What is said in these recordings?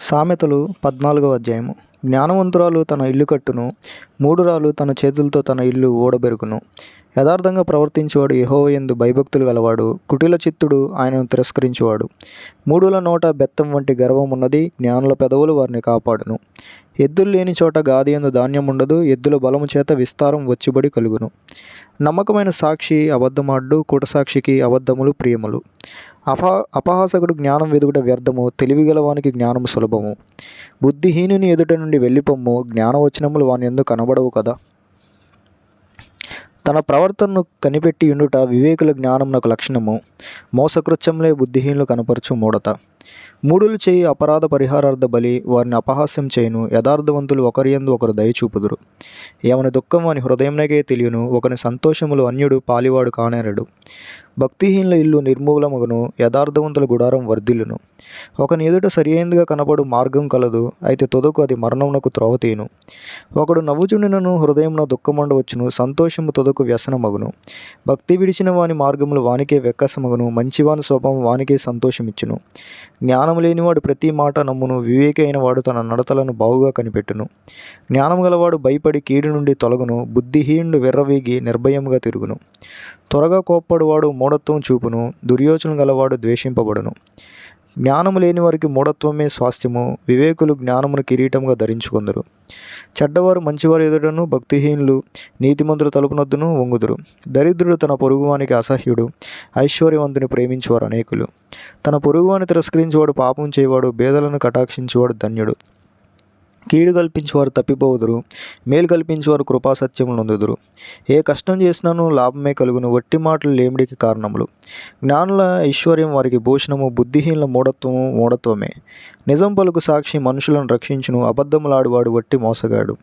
సామెతలు పద్నాలుగవ అధ్యాయము. జ్ఞానవంతురాలు తన ఇల్లు కట్టును మూడురాలు తన చేతులతో తన ఇల్లు ఊడబెరుకును యథార్థంగా ప్రవర్తించేవాడు యహోవయందు భయభక్తులు గలవాడు కుటిల చిత్తుడు ఆయనను తిరస్కరించువాడు. మూడుల నోట బెత్తం వంటి గర్వం ఉన్నది జ్ఞానుల పెదవులు వారిని కాపాడును. ఎద్దులు లేని చోట గాది ఎందు ధాన్యం ఉండదు ఎద్దుల బలము చేత విస్తారం వచ్చిబడి కలుగును. నమ్మకమైన సాక్షి అబద్ధమాడ్డు కూటసాక్షికి అబద్ధములు ప్రియములు. అపా అపహాసకుడు జ్ఞానం వెదుగుట వ్యర్థము తెలివిగలవానికి జ్ఞానము సులభము. బుద్ధిహీనుని ఎదుట నుండి వెళ్ళిపొమ్ము జ్ఞానవచనములు వాని ఎందుకు కనబడవు కదా. తన ప్రవర్తనను కనిపెట్టి ఉండుట వివేకుల జ్ఞానం నాకు లక్షణము మోసకృత్యంలే బుద్ధిహీనులు కనపరచు మూడత మూడులు చేయి అపరాధ పరిహారార్థ బలి వారిని అపహాస్యం చేయను యథార్థవంతులు ఒకరి యందు ఒకరు దయచూపుదురు ఏమని దుఃఖం వాని హృదయంనగే తెలియను ఒకని సంతోషములు అన్యుడు పాలివాడు కానేరడు. భక్తిహీనుల ఇల్లు నిర్మూలమగును యథార్థవంతుల గుడారం వర్ధిల్లును. ఒకని ఎదుట సరియైనదిగా కనబడు మార్గం కలదు అయితే తొదకు అది మరణమునకు త్రోవతీను ఒకడు నవ్వుచుండినను హృదయమున దుఃఖమండవచ్చును సంతోషము తొదకు వ్యసనమగును. భక్తి విడిచిన వాని మార్గములు వానికే వెక్కసమగును మంచివాని స్వభావం వానికే సంతోషమిచ్చును. జ్ఞానము లేనివాడు ప్రతి మాట నమ్మును వివేకి అయిన వాడు తన నడతలను బావుగా కనిపెట్టును. జ్ఞానం గలవాడు భయపడి కీడు నుండి తొలగును బుద్ధిహీనుడు విర్రవీగి నిర్భయముగా తిరుగును. త్వరగా కోప్పడువాడు మూఢత్వం చూపును దుర్యోచన గలవాడు ద్వేషింపబడును. జ్ఞానము లేని వారికి మూఢత్వమే స్వాస్థ్యము వివేకులు జ్ఞానమును కిరీటంగా ధరించుకుందరు. చెడ్డవారు మంచివారు ఎదుటను భక్తిహీనులు నీతిమంతుల తలుపునొద్దును వంగుదురు. దరిద్రుడు తన పొరుగువానికి అసహ్యుడు ఐశ్వర్యవంతుని ప్రేమించువారు అనేకులు. తన పొరుగువాని తిరస్కరించేవాడు పాపం చేయవాడు బేదలను కటాక్షించేవాడు ధన్యుడు. కీడు కల్పించేవారు తప్పిపోదురు మేలు కల్పించేవారు కృపాసత్యములు నొందుదురు. ఏ కష్టం చేసినాను లాభమే కలుగును వట్టి మాటలు లేమిడికి కారణములు. జ్ఞానుల ఐశ్వర్యం వారికి భూషణము బుద్ధిహీనుల మూఢత్వము మూఢత్వమే. నిజం పలుకు సాక్షి మనుషులను రక్షించును అబద్ధములాడువాడు వట్టి మోసగాడు.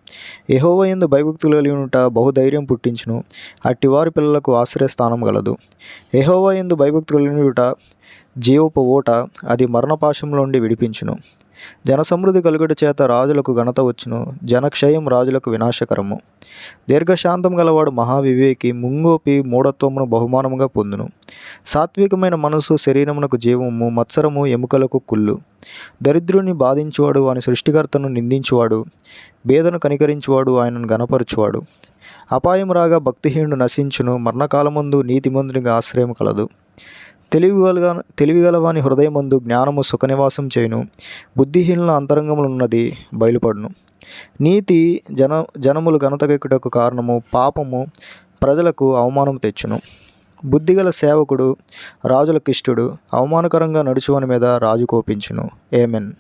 యెహోవయందు భయభక్తులు కలిగి ఉంట బహుధైర్యం పుట్టించును అట్టి వారి పిల్లలకు ఆశ్రయస్థానం గలదు. యెహోవయందు భయభక్తి కలిగినట జీవపు ఓట అది మరణపాశంలో నుండి విడిపించును. జనసమృద్ధి కలుగుట చేత రాజులకు ఘనత వచ్చును. జనక్షయం రాజులకు వినాశకరము. దీర్ఘశాంతం గలవాడు మహావివేకి ముంగోపి మూఢత్వమును బహుమానముగా పొందును. సాత్వికమైన మనసు శరీరమునకు జీవము మత్సరము ఎముకలకు కుళ్ళు. దరిద్రుని బాధించువాడు వాని సృష్టికర్తను నిందించువాడు. బేదను కనికరించువాడు ఆయనను గనపరచువాడు అపాయం రాగా భక్తిహీనుడు నశించును. మరణకాలముందు నీతిమంతునికి ఆశ్రయం కలదు. తెలివిగలగా తెలివిగలవాని హృదయమందు జ్ఞానము సుఖనివాసం చేయును. బుద్ధిహీనుల అంతరంగములున్నది బయలుపడును. నీతి జన జనములు ఘనతగెక్కుటకు కారణము పాపము ప్రజలకు అవమానం తెచ్చును. బుద్ధిగల సేవకుడు రాజులకిష్టుడు అవమానకరంగా నడుచువని మీద రాజు కోపించును. ఏమెన్?